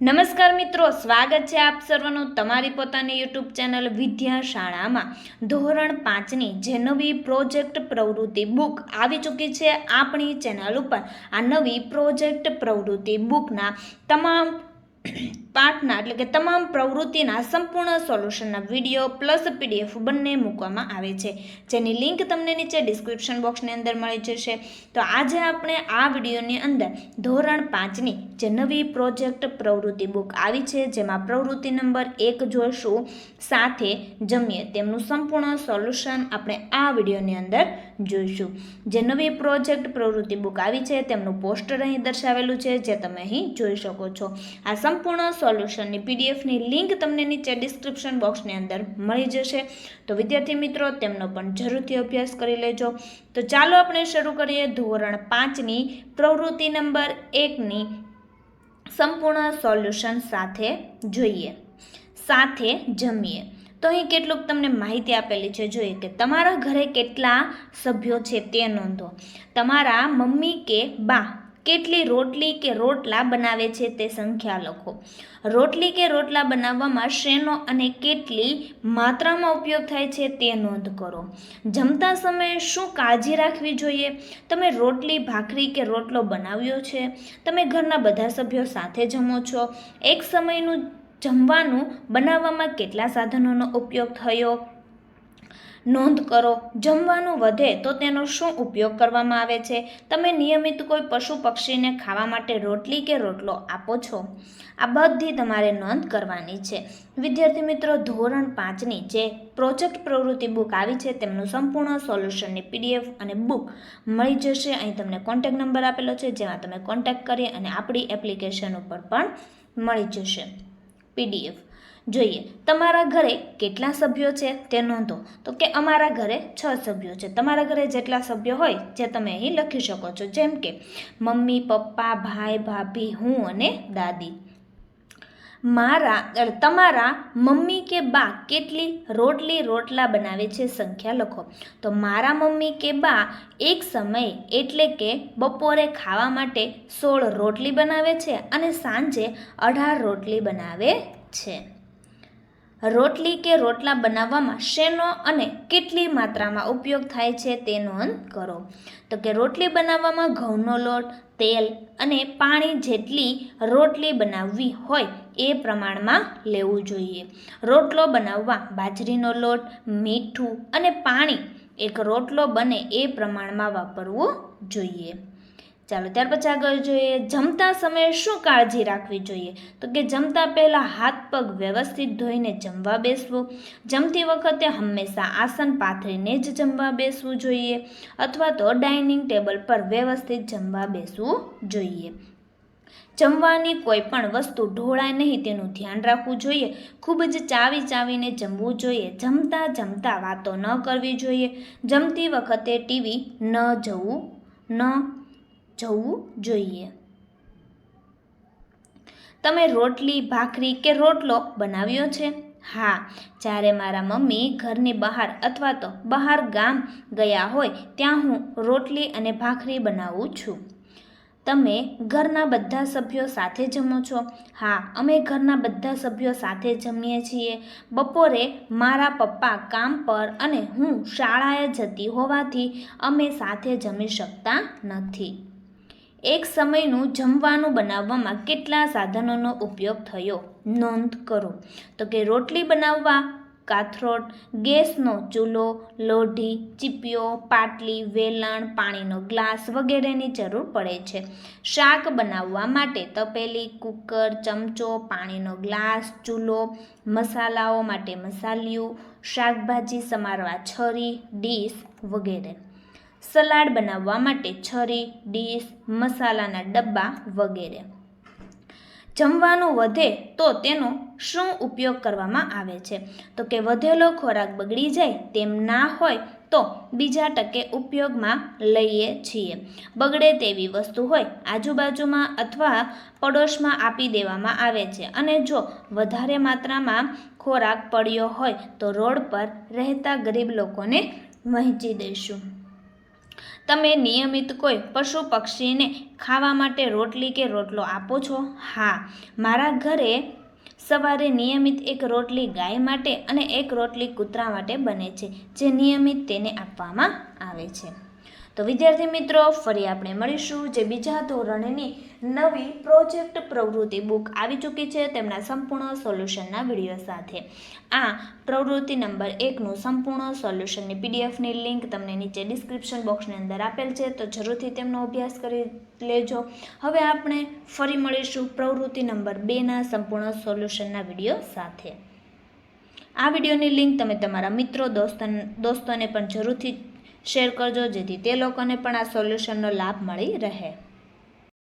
નમસ્કાર મિત્રો, સ્વાગત છે આપ સર્વનું તમારી પોતાની યુટ્યુબ ચેનલ વિદ્યા શાળામાં ધોરણ પાંચની જે નવી પ્રોજેક્ટ પ્રવૃત્તિ બુક આવી ચૂકી છે આપણી ચેનલ ઉપર. આ નવી પ્રોજેક્ટ પ્રવૃત્તિ બુકના તમામ પાઠના એટલે કે તમામ પ્રવૃત્તિના સંપૂર્ણ સોલ્યુશનના વીડિયો પ્લસ પીડીએફ બંને મૂકવામાં આવે છે. જેની લિંક તમને નીચે ડિસ્ક્રિપ્શન બોક્સની અંદર મળી જશે. તો આજે આપણે આ વિડીયોની અંદર ધોરણ પાંચની જે નવી પ્રોજેક્ટ પ્રવૃત્તિ બુક આવી છે, જેમાં પ્રવૃત્તિ નંબર એક જોઈશું, સાથે જમીએ તેમનું સંપૂર્ણ સોલ્યુશન આપણે આ વિડીયોની અંદર જોઈશું. જે નવી પ્રોજેક્ટ પ્રવૃત્તિ બુક આવી છે, તેમનું પોસ્ટર અહીં દર્શાવેલું છે, જે તમે અહીં જોઈ શકો છો. આ સંપૂર્ણ સોલ્યુશનની પીડીએફની લિંક તમને નીચે ડિસ્ક્રિપ્શન બોક્સની અંદર મળી જશે. તો વિદ્યાર્થી મિત્રો, તેમનો પણ જરૂરથી અભ્યાસ કરી લેજો. તો ચાલો આપણે શરૂ કરીએ ધોરણ પાંચની પ્રવૃત્તિ નંબર એકની સંપૂર્ણ સોલ્યુશન સાથે જોઈએ. સાથે જમીએ. તો અહીં કેટલુંક તમને માહિતી આપેલી છે. જોઈએ કે તમારા ઘરે કેટલા સભ્યો છે તે નોંધો. તમારા મમ્મી કે બા. કેટલી રોટલી કે રોટલા બનાવે છે તે સંખ્યા લખો. રોટલી કે રોટલા બનાવવામાં શેનો અને કેટલી માત્રામાં ઉપયોગ થાય છે તે નોંધ કરો. જમતા સમયે શું કાળજી રાખવી જોઈએ? તમે રોટલી, ભાખરી કે રોટલો બનાવ્યો છે? તમે ઘરના બધા સભ્યો સાથે જમો છો? એક સમયનું જમવાનું બનાવવામાં કેટલા સાધનોનો ઉપયોગ થયો? નોંધ કરો, જમવાનું વધે તો તેનો શું ઉપયોગ કરવામાં આવે છે? તમે નિયમિત કોઈ પશુ પક્ષીને ખાવા માટે રોટલી કે રોટલો આપો છો? આ બધી તમારે નોંધ કરવાની છે. વિદ્યાર્થી મિત્રો, ધોરણ પાંચની જે પ્રોજેક્ટ પ્રવૃત્તિ બુક આવી છે, તેમનું સંપૂર્ણ સોલ્યુશનની પીડીએફ અને બુક મળી જશે. અહીં તમને કોન્ટેક નંબર આપેલો છે, જેમાં તમે કોન્ટેક કરી અને આપણી એપ્લિકેશન ઉપર પણ મળી જશે. પીડીએફ. જોઈએ, તમારા ઘરે કેટલા સભ્યો છે તે નોંધો. તો કે અમારા ઘરે છ સભ્યો છે. તમારા ઘરે જેટલા સભ્યો હોય જે તમે અહીં લખી શકો છો. જેમ કે, મમ્મી, પપ્પા, ભાઈ, ભાભી, હું અને દાદી. મારા તમારા મમ્મી કે બા કેટલી રોટલી રોટલા બનાવે છે સંખ્યા લખો. તો મારા મમ્મી કે બા એક સમયે એટલે કે બપોરે ખાવા માટે સોળ રોટલી બનાવે છે અને સાંજે અઢાર રોટલી બનાવે છે. રોટલી કે રોટલા બનાવવામાં શેનો અને કેટલી માત્રામાં ઉપયોગ થાય છે તે નોંધ કરો. તો કે રોટલી બનાવવામાં ઘઉંનો લોટ, તેલ અને પાણી જેટલી રોટલી બનાવવી હોય એ પ્રમાણમાં લેવું જોઈએ. રોટલો બનાવવા બાજરીનો લોટ, મીઠું અને પાણી, એક રોટલો બને એ પ્રમાણમાં વાપરવું જોઈએ. ચાલો, ત્યાર પછી આગળ જોઈએ, જમતા સમયે શું કાળજી રાખવી જોઈએ? તો કે જમતા પહેલાં હાથ પગ વ્યવસ્થિત ધોઈને જમવા બેસવું. જમતી વખતે હંમેશા આસન પાથરીને જ જમવા બેસવું જોઈએ અથવા તો ડાઇનિંગ ટેબલ પર વ્યવસ્થિત જમવા બેસવું જોઈએ. જમવાની કોઈ પણ વસ્તુ ઢોળાય નહીં, તેનું ધ્યાન રાખવું જોઈએ. ખૂબ જ ચાવી ચાવીને જમવું જોઈએ. જમતા જમતા વાતો ન કરવી જોઈએ. જમતી વખતે ટીવી ન જવું, ન જવું જોઈએ. તમે રોટલી, ભાખરી કે રોટલો બનાવ્યો છે? હા, જ્યારે મારા મમ્મી ઘરની બહાર અથવા તો બહાર ગામ ગયા હોય, ત્યાં હું રોટલી અને ભાખરી બનાવું છું. તમે ઘરના બધા સભ્યો સાથે જમો છો? હા, અમે ઘરના બધા સભ્યો સાથે જમીએ છીએ. બપોરે મારા પપ્પા કામ પર અને હું શાળાએ જતી હોવાથી અમે સાથે જમી શકતા નથી. એક સમયનું જમવાનું બનાવવામાં કેટલા સાધનોનો ઉપયોગ થયો? નોંધ કરો. તો કે રોટલી બનાવવા, કાથરોટ, ગેસનો ચૂલો, લોઢી, ચીપિયો, પાટલી, વેલણ, પાણીનો ગ્લાસ વગેરેની જરૂર પડે છે. શાક બનાવવા માટે તપેલી, કુકર, ચમચો, પાણીનો ગ્લાસ, ચૂલો, મસાલાઓ માટે મસાલિયું શાકભાજી સમારવા, છરી, ડીશ વગેરે. સલાડ બનાવવા માટે છરી, ડીશ, મસાલાના ડબ્બા વગેરે. જમવાનું વધે તો તેનો શું ઉપયોગ કરવામાં આવે છે? તો કે વધેલો ખોરાક બગડી જાય તેમ ના હોય તો બીજા ટકે ઉપયોગમાં લઈએ છીએ. બગડે તેવી વસ્તુ હોય આજુબાજુમાં અથવા પડોશમાં આપી દેવામાં આવે છે. અને જો વધારે માત્રામાં ખોરાક પડ્યો હોય તો રોડ પર રહેતા ગરીબ લોકોને વહેંચી દઈશું. તમે નિયમિત કોઈ પશુ પક્ષીને ખાવા માટે રોટલી કે રોટલો આપો છો? હા. મારા ઘરે સવારે નિયમિત એક રોટલી ગાય માટે અને એક રોટલી કૂતરા માટે બને છે, જે નિયમિત તેને આપવામાં આવે છે. તો વિદ્યાર્થી મિત્રો, ફરી આપણે મળીશું જે બીજા ધોરણની નવી પ્રોજેક્ટ પ્રવૃત્તિ બુક આવી ચૂકી છે તેમના સંપૂર્ણ સોલ્યુશનના વીડિયો સાથે. આ પ્રવૃત્તિ નંબર એકનું સંપૂર્ણ સોલ્યુશનની પીડીએફની લિંક તમને નીચે ડિસ્ક્રિપ્શન બોક્સની અંદર આપેલ છે, તો જરૂરથી તેમનો અભ્યાસ કરી લેજો. હવે આપણે ફરી મળીશું પ્રવૃત્તિ નંબર બેના સંપૂર્ણ સોલ્યુશનના વીડિયો સાથે. આ વિડીયોની લિંક તમે તમારા મિત્રો, દોસ્તન, દોસ્તોને પણ જરૂરથી શેર કરજો જેથી તે લોકોને પણ આ સોલ્યુશનનો લાભ મળી રહે.